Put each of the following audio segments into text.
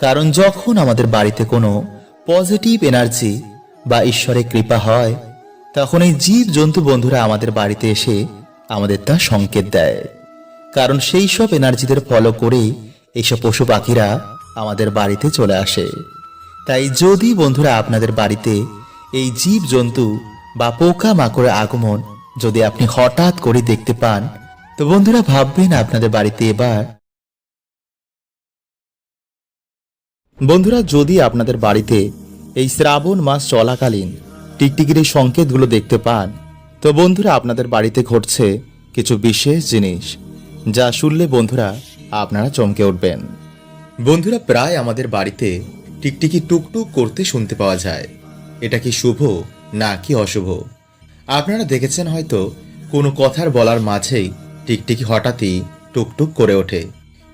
কারণ যখন আমাদের বাড়িতে কোনো পজিটিভ এনার্জি বা ঈশ্বরের কৃপা হয়, তখন এই জীব জন্তু বন্ধুরা আমাদের বাড়িতে এসে আমাদের তা সংকেত দেয়। কারণ সেই সব এনার্জিদের ফলো করে এইসব পশু পাখিরা আমাদের বাড়িতে চলে আসে। তাই যদি বন্ধুরা আপনাদের বাড়িতে এই জীব জন্তু বা পোকা মাকড়ের আগমন যদি আপনি হঠাৎ করে দেখতে পান, তো বন্ধুরা ভাববেন আপনাদের বাড়িতে এবার বন্ধুরা, যদি আপনাদের বাড়িতে এই শ্রাবণ মাস চলাকালীন টিকটিকির এই সংকেতগুলো দেখতে পান, তো বন্ধুরা, আপনাদের বাড়িতে ঘটছে কিছু বিশেষ জিনিস যা শুনলে বন্ধুরা আপনারা চমকে উঠবেন। বন্ধুরা, প্রায় আমাদের বাড়িতে টিকটিকি টুকটুক করতে শুনতে পাওয়া যায়। এটা কি শুভ না কি অশুভ? আপনারা দেখেছেন হয়তো কোনো কথার বলার মাঝেই টিকটিকি হঠাৎই টুকটুক করে ওঠে।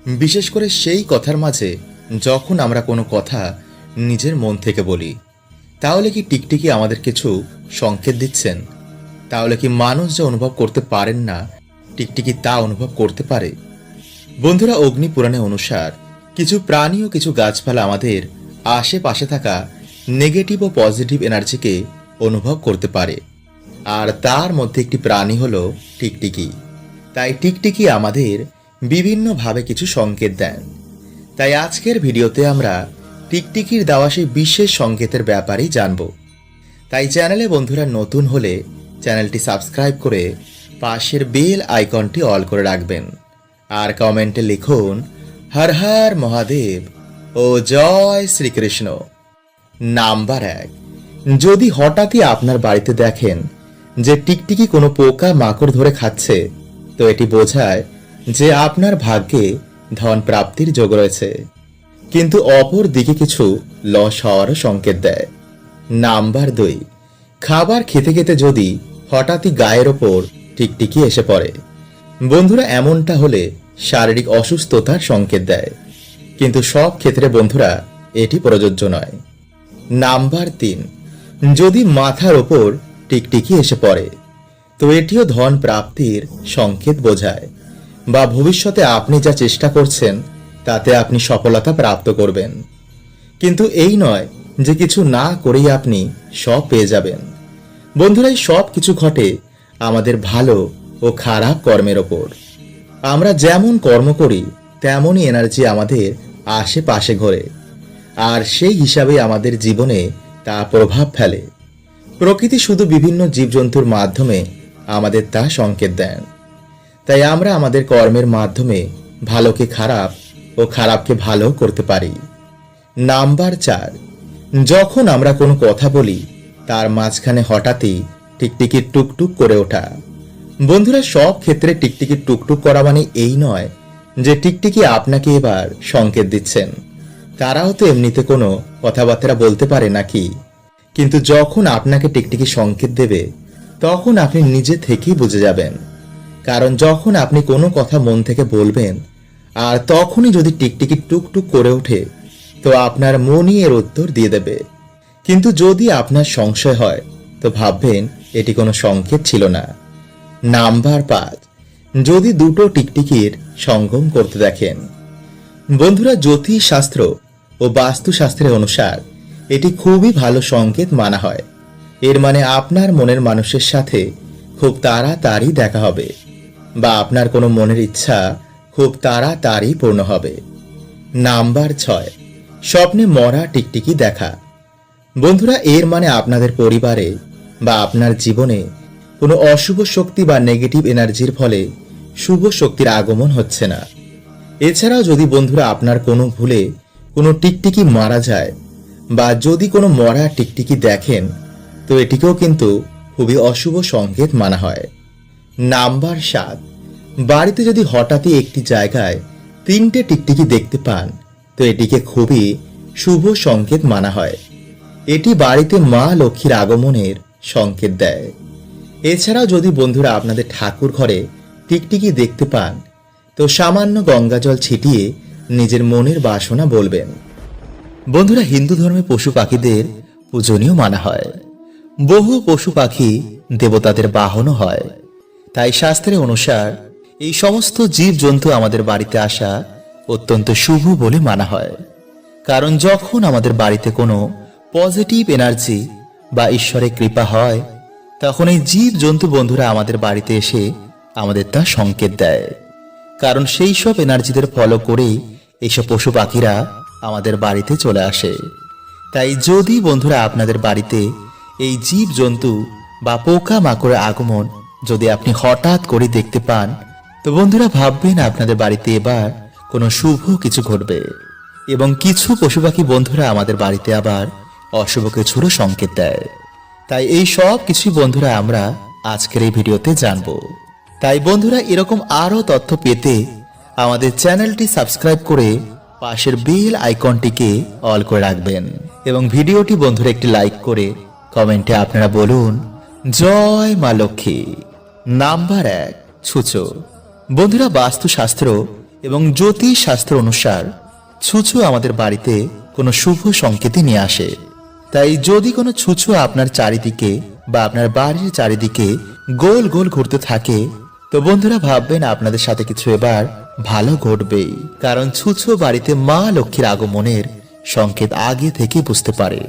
বিশেষ করে সেই কথার মাঝে যখন আমরা কোনো কথা নিজের মন থেকে বলি, তাহলে কি টিকটিকি আমাদের কিছু সংকেত দিচ্ছেন? তাহলে কি মানুষ যা অনুভব করতে পারেন না, টিকটিকি তা অনুভব করতে পারে? বন্ধুরা, অগ্নি পুরাণে অনুসার কিছু প্রাণী ও কিছু গাছপালা আমাদের আশেপাশে থাকা নেগেটিভ ও পজিটিভ এনার্জিকে অনুভব করতে পারে। আর তার মধ্যে একটি প্রাণী হল টিকটিকি। তাই টিকটিকি আমাদের বিভিন্নভাবে কিছু সংকেত দেন। তাই আজকের ভিডিওতে আমরা টিকটিকির দেওয়া সেই বিশেষ সংকেতের ব্যাপারেই জানব। তাই চ্যানেলে বন্ধুরা নতুন হলে চ্যানেলটি সাবস্ক্রাইব করে পাশের বেল আইকনটি অল করে রাখবেন। আর কমেন্টে লিখুন, হর হর মহাদেব ও জয় শ্রীকৃষ্ণ। নাম্বার এক, যদি হঠাৎই আপনার বাড়িতে দেখেন যে টিকটিকি কোনো পোকা মাকড় ধরে খাচ্ছে, তো এটি বোঝায় যে আপনার ভাগ্যে ধন প্রাপ্তির যোগ রয়েছে। কিন্তু অপর দিকে কিছু লস হওয়ারও সংকেত দেয়। নাম্বার দুই, খাবার খেতে খেতে যদি হঠাৎই গায়ের ওপর টিকটিকি এসে পড়ে, বন্ধুরা এমনটা হলে শারীরিক অসুস্থতার সংকেত দেয়। কিন্তু সব ক্ষেত্রে বন্ধুরা, এটি প্রযোজ্য নয়। নাম্বার তিন, যদি মাথার ওপর টিকটিকি এসে পড়ে, তো এটিও ধন প্রাপ্তির সংকেত বোঝায়। বা ভবিষ্যতে আপনি যা চেষ্টা করছেন, তাতে আপনি সফলতা প্রাপ্ত করবেন। কিন্তু এই নয় যে কিছু না করেই আপনি সব পেয়ে যাবেন। বন্ধুরা, এই সব কিছু ঘটে আমাদের ভালো ও খারাপ কর্মের ওপর। আমরা যেমন কর্ম করি, তেমনই এনার্জি আমাদের আশেপাশে ঘোরে। আর সেই হিসাবে আমাদের জীবনে তা প্রভাব ফেলে। প্রকৃতি শুধু বিভিন্ন জীবজন্তুর মাধ্যমে আমাদের তা সংকেত দেন। তাই আমরা আমাদের কর্মের মাধ্যমে ভালোকে খারাপ ও খারাপকে ভালো করতে পারি। নাম্বার চার, যখন আমরা কোনো কথা বলি, তার মাঝখানে হঠাৎই টিকটিকির টুকটুক করে ওঠা। বন্ধুরা, সব ক্ষেত্রে টিকটিকির টুকটুক করা মানে এই নয় যে টিকটিকি আপনাকে এবার সংকেত দিচ্ছেন। তারাও তো এমনিতে কোনো কথাবার্তা বলতে পারে নাকি? কিন্তু যখন আপনাকে টিকটিকি সংকেত দেবে, তখন আপনি নিজে থেকেই বুঝে যাবেন। কারণ যখন আপনি কোনো কথা মন থেকে বলবেন, আর তখনই যদি টিকটিকি টুকটুক করে ওঠে, তো আপনার মনই এর উত্তর দিয়ে দেবে। কিন্তু যদি আপনার সংশয় হয়, তো ভাববেন এটি কোনো সংকেত ছিল না। নাম্বার পাঁচ, যদি দুটো টিকটিকির সঙ্গম করতে দেখেন। বন্ধুরা জ্যোতিষ শাস্ত্র ও বাস্তুশাস্ত্রের অনুসার এটি খুবই ভালো সংকেত মানা হয়। এর মানে আপনার মনের মানুষের সাথে খুব তাড়াতাড়ি দেখা হবে। বা আপনার কোনো মনের ইচ্ছা, খুব তাড়াতাড়ি পূর্ণ হবে। নাম্বার ছয়, স্বপ্নে মরা টিকটিকি দেখা। বন্ধুরা, এর মানে আপনাদের পরিবারে বা আপনার জীবনে কোনো অশুভ শক্তি বা নেগেটিভ এনার্জির ফলে শুভ শক্তির আগমন হচ্ছে না। এছাড়াও যদি বন্ধুরা আপনার কোনো ভুলে কোনো টিকটিকি মারা যায় বা যদি কোনো মরা টিকটিকি দেখেন, তো এটিকেও কিন্তু খুবই অশুভ সংকেত মানা হয়। নাম্বার সাত। বাড়িতে যদি হঠাৎই একটি জায়গায় তিনটে টিকটিকি দেখতে পান, তো এটিকে খুবই শুভ সংকেত মানা হয়। এটি বাড়িতে মা লক্ষ্মীর আগমনের সংকেত দেয়। এছাড়াও যদি বন্ধুরা আপনাদের ঠাকুর ঘরে টিকটিকি দেখতে পান, তো সামান্য গঙ্গাজল ছিটিয়ে নিজের মনের বাসনা বলবেন। বন্ধুরা হিন্দু ধর্মে পশু পাখিদের পূজনীয় মানা হয়। বহু পশু পাখি দেবতাদের বাহনও হয়। তাই শাস্ত্রের অনুসার এই সমস্ত জীব জন্তু আমাদের বাড়িতে আসা অত্যন্ত শুভ বলে মানা হয়। কারণ যখন আমাদের বাড়িতে কোনো পজিটিভ এনার্জি বা ঈশ্বরের কৃপা হয়, তখন এই জীব জন্তু বন্ধুরা আমাদের বাড়িতে এসে আমাদের তা সংকেত দেয়। কারণ সেই সব এনার্জিদের ফলো করেই এইসব পশু পাখিরা আমাদের বাড়িতে চলে আসে। তাই যদি বন্ধুরা আপনাদের বাড়িতে এই জীব জন্তু বা পোকা মাকড়ের আগমন যদি আপনি হঠাৎ করে দেখতে পান, তো বন্ধুরা ভাববেন আপনাদের বাড়িতে এবার কোনো শুভ কিছু ঘটবে। এবং কিছু পশু পাখি বন্ধুরা আমাদের বাড়িতে আবার অশুভ কিছুরও সংকেত দেয়। তাই এই সব কিছুই বন্ধুরা আমরা আজকের এই ভিডিওতে জানব। তাই বন্ধুরা এরকম আরও তথ্য পেতে আমাদের চ্যানেলটি সাবস্ক্রাইব করে পাশের বেল আইকনটিকে অল করে রাখবেন। এবং ভিডিওটি বন্ধুরা একটি লাইক করে কমেন্টে আপনারা বলুন, জয় মা লক্ষ্মী। নাম্বার এক, ছুচো। বন্ধুরা, বাস্তুশাস্ত্র এবং জ্যোতিষ শাস্ত্র অনুসার ছুঁচো আমাদের বাড়িতে কোনো শুভ সংকেতে নিয়ে আসে। তাই যদি কোনো ছুঁচো আপনার চারিদিকে বা আপনার বাড়ির চারিদিকে গোল গোল ঘুরতে থাকে, তো বন্ধুরা, ভাববেন আপনাদের সাথে কিছু এবার ভালো ঘটবেই। কারণ ছুঁচো বাড়িতে মা লক্ষ্মীর আগমনের সংকেত আগে থেকে বুঝতে পারে।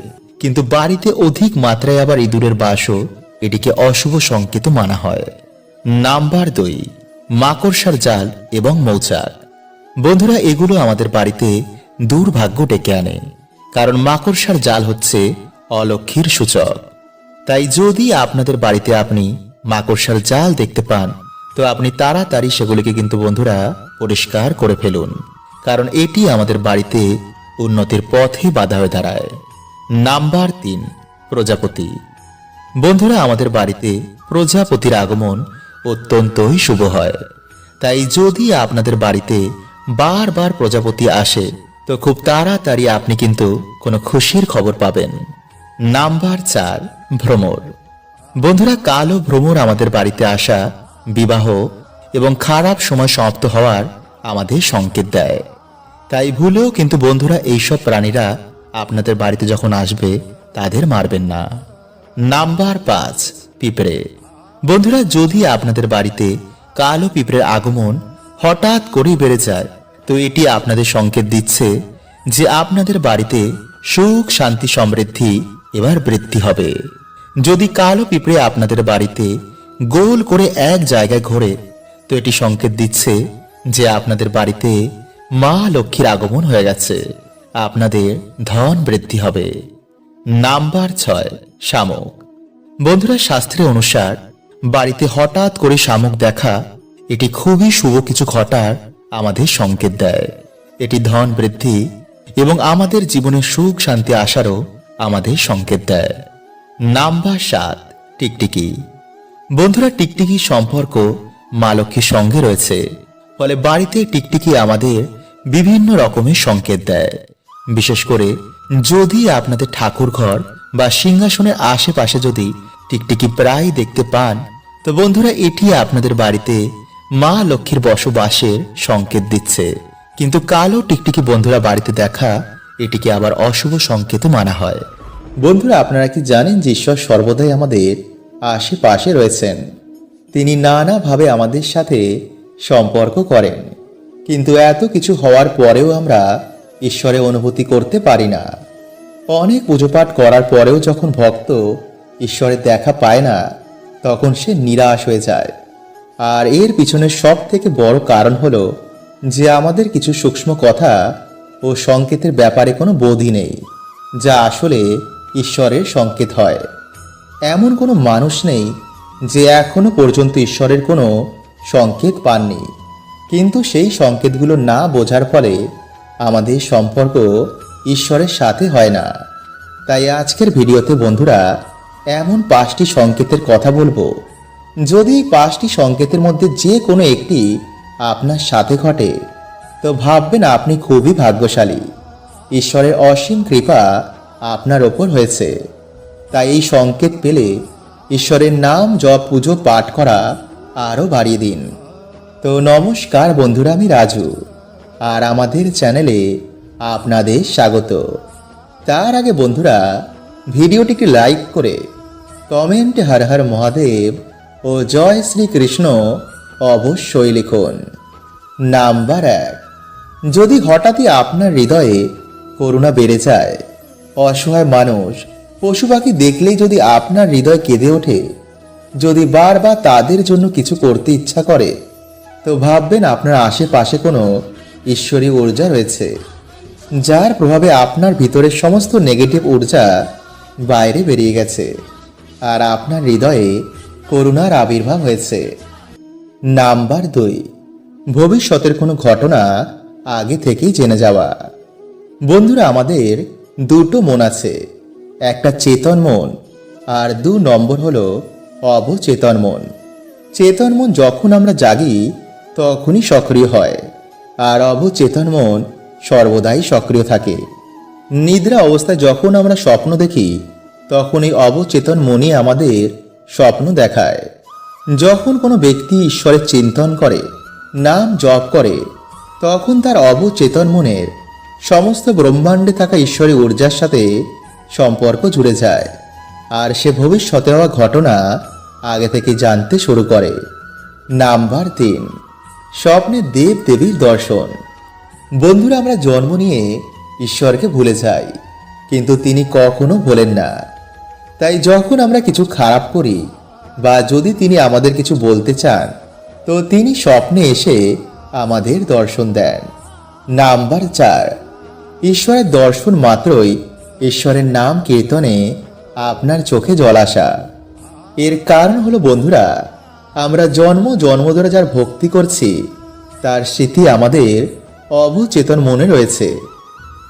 কিন্তু বাড়িতে অধিক মাত্রায় আবার ইঁদুরের বাসও এটিকে অশুভ সংকেত মানা হয়। নাম্বার দুই, মাকড়সার জাল এবং মৌচাক। বন্ধুরা, এগুলো আমাদের বাড়িতে দুর্ভাগ্য ডেকে আনে, কারণ মাকড়সার জাল হচ্ছে অলক্ষীর সূচক। তাই যদি আপনাদের বাড়িতে আপনি মাকড়সার জাল দেখতে পান, তো আপনি তাড়াতাড়ি সেগুলিকে কিন্তু বন্ধুরা পরিষ্কার করে ফেলুন, কারণ এটি আমাদের বাড়িতে উন্নতির পথে বাধা হয়ে দাঁড়ায়। নাম্বার তিন, প্রজাপতি। বন্ধুরা, আমাদের বাড়িতে প্রজাপতির আগমন অত্যন্তই শুভ হয়। তাই যদি আপনাদের বাড়িতে বারবার প্রজাপতি আসে, তো খুব তাড়াতাড়ি আপনি কিন্তু কোনো খুশির খবর পাবেন। নাম্বার চার, ভ্রমর। বন্ধুরা, কালো ভ্রমর আমাদের বাড়িতে আসা বিবাহ এবং খারাপ সময় সমাপ্ত হওয়ার আমাদের সংকেত দেয়। তাই ভুলেও কিন্তু বন্ধুরা, এইসব প্রাণীরা আপনাদের বাড়িতে যখন আসবে, তাদের মারবেন না। নাম্বার পাঁচ, পিঁপড়ে। বন্ধুরা, যদি আপনাদের বাড়িতে কালো পিঁপড়ের আগমন হঠাৎ করেই বেড়ে যায়, তো এটি আপনাদের সংকেত দিচ্ছে যে আপনাদের বাড়িতে সুখ, শান্তি, সমৃদ্ধি এবার বৃদ্ধি হবে। যদি কালো পিঁপড়ে আপনাদের বাড়িতে গোল করে এক জায়গায় ঘোরে, তো এটি সংকেত দিচ্ছে যে আপনাদের বাড়িতে মা লক্ষ্মীর আগমন হয়ে গেছে। আপনাদের ধন বৃদ্ধি হবে। নাম্বার ছয়, শামুক। বন্ধুরা, শাস্ত্রের অনুসার বাড়িতে হঠাৎ করে শামুক দেখা, এটি খুবই শুভ কিছু ঘটার আমাদের সংকেত দেয়। এটি ধন বৃদ্ধি এবং আমাদের জীবনে সুখ শান্তি আসারও আমাদের সংকেত দেয়। নাম্বার সাত, টিকটিকি। বন্ধুরা টিকটিকি সম্পর্ক মা লক্ষ্মীর সঙ্গে রয়েছে, ফলে বাড়িতে টিকটিকি আমাদের বিভিন্ন রকমের সংকেত দেয়। বিশেষ করে যদি আপনাদের ঠাকুর ঘর বা সিংহাসনের আশেপাশে যদি টিকটিকি প্রায় দেখতে পান তো বন্ধুরা, এটি আপনাদের বাড়িতে মা লক্ষ্মীর বসবাসের সংকেত দিচ্ছে। কিন্তু কালো টিকটিকি বন্ধুরা বাড়িতে দেখা, এটিকে আবার অশুভ সংকেত মানা হয়। বন্ধুরা, আপনারা কি জানেন যে ঈশ্বর সর্বদাই আমাদের আশেপাশে রয়েছেন? তিনি নানাভাবে আমাদের সাথে সম্পর্ক করেন। কিন্তু এত কিছু হওয়ার পরেও আমরা ঈশ্বরে অনুভূতি করতে পারি না। অনেক পুজোপাঠ করার পরেও যখন ভক্ত ঈশ্বরের দেখা পায় না তখন সে নিরাশ হয়ে যায়। আর এর পিছনে সব থেকে বড় কারণ হলো যে আমাদের কিছু সূক্ষ্ম কথা ও সংকেতের ব্যাপারে কোনো বোধই নেই, যা আসলে ঈশ্বরের সংকেত হয়। এমন কোনো মানুষ নেই যে এখনও পর্যন্ত ঈশ্বরের কোনো সংকেত পাননি। কিন্তু সেই সংকেতগুলো না বোঝার ফলে আমাদের সম্পর্ক ঈশ্বরের সাথে হয় না। তাই আজকের ভিডিওতে বন্ধুরা এমন পাঁচটি সংকেতের কথা বলব। যদি পাঁচটি সংকেতের মধ্যে যে কোনো একটি আপনার সাথে ঘটে, তো ভাববেন আপনি খুবই ভাগ্যশালী। ঈশ্বরের অসীম কৃপা আপনার ওপর হয়েছে। তাই এই সংকেত পেলে ঈশ্বরের নাম জপ পুজো পাঠ করা আরও বাড়িয়ে দিন। তো নমস্কার বন্ধুরা, আমি রাজু, আর আমাদের চ্যানেলে আপনাদের স্বাগত। তার আগে বন্ধুরা ভিডিওটিকে লাইক করে কমেন্টে হর হর মহাদেব ও জয় শ্রীকৃষ্ণ অবশ্যই লিখুন। নাম্বার এক, যদি হঠাৎই আপনার হৃদয়ে করুণা বেড়ে যায়, অসহায় মানুষ, পশু পাখি দেখলেই যদি আপনার হৃদয় কেঁদে ওঠে, যদি বারবার তাদের জন্য কিছু করতে ইচ্ছা করে, তো ভাববেন আপনার আশেপাশে কোনো ঈশ্বরী ঊর্জা রয়েছে, যার প্রভাবে আপনার ভিতরের সমস্ত নেগেটিভ ঊর্জা বাইরে বেরিয়ে গেছে। আর আপনার হৃদয়ে করুণার আবির্ভাব হয়েছে। নাম্বার দুই, ভবিষ্যতের কোনো ঘটনা আগে থেকেই জেনে যাওয়া। বন্ধুরা, আমাদের দুটো মন আছে। একটা চেতন মন আর দু নম্বর হলো অবচেতন মন। চেতন মন যখন আমরা জাগি, তখনই সক্রিয় হয়। আর অবচেতন মন সর্বদাই সক্রিয় থাকে। নিদ্রা অবস্থায় যখন আমরা স্বপ্ন দেখি তখন এই অবচেতন মনই আমাদের স্বপ্ন দেখায়। যখন কোনো ব্যক্তি ঈশ্বরের চিন্তন করে, নাম জপ করে, তখন তার অবচেতন মনের সমস্ত ব্রহ্মাণ্ডে থাকা ঈশ্বরী ঊর্জার সাথে সম্পর্ক জুড়ে যায় আর সে ভবিষ্যতে হওয়া ঘটনা আগে থেকে জানতে শুরু করে। নাম্বার তিন স্বপ্নে দেব দেবীর দর্শন। বন্ধুরা, আমরা জন্ম নিয়ে ঈশ্বরকে ভুলে যাই, কিন্তু তিনি কখনো ভোলেন না। তাই যখন আমরা কিছু খারাপ করি বা যদি তিনি আমাদের কিছু বলতে চান, তো তিনি স্বপ্নে এসে আমাদের দর্শন দেন। নাম্বার চার, ঈশ্বরের দর্শন মাত্রই ঈশ্বরের নাম কীর্তনে আপনার চোখে জল আসা। এর কারণ হলো, বন্ধুরা, আমরা জন্ম জন্ম ধরে যার ভক্তি করছি, তার স্মৃতি আমাদের অবচেতন মনে রয়েছে।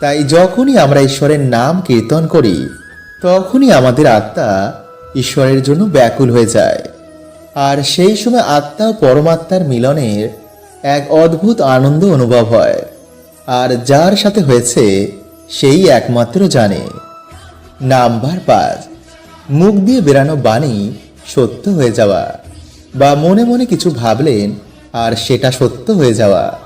তাই যখনই আমরা ঈশ্বরের নাম কীর্তন করি তখনই আমাদের আত্মা ঈশ্বরের জন্য ব্যাকুল হয়ে যায়। আর সেই সময় আত্মা ও পরমাত্মার মিলনের এক অদ্ভুত আনন্দ অনুভব হয়। আর যার সাথে হয়েছে সেই একমাত্র জানে। নাম্বার পাঁচ, মুখ দিয়ে বেরানো বাণী সত্য হয়ে যাওয়া বা মনে মনে কিছু ভাবলেন আর সেটা সত্য হয়ে যাওয়া।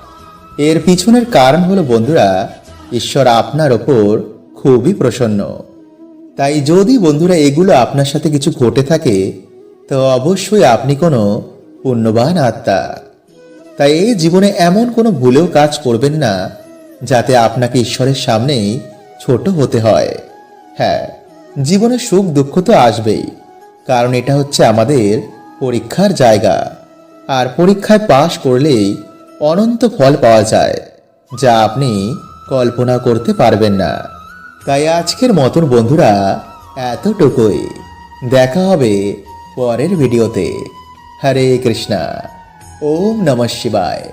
এর পিছনের কারণ হলো বন্ধুরা, ঈশ্বর আপনার ওপর খুবই প্রসন্ন। তাই যদি বন্ধুরা এগুলো আপনার সাথে কিছু ঘটে থাকে, তো অবশ্যই আপনি কোনো পুণ্যবান আত্মা। তাই এই জীবনে এমন কোনো ভুলেও কাজ করবেন না, যাতে আপনাকে ঈশ্বরের সামনেই ছোট হতে হয়। হ্যাঁ জীবনে সুখ দুঃখ তো আসবেই, কারণ এটা হচ্ছে আমাদের পরীক্ষার জায়গা। আর পরীক্ষায় পাশ করলেই অনন্ত ফল পাওয়া যায়, যা আপনি কল্পনা করতে পারবেন না। তাই আজকের মতন বন্ধুরা এতটুকুই। দেখা হবে পরের ভিডিওতে। হরে কৃষ্ণা। ওম নমঃ শিবায়।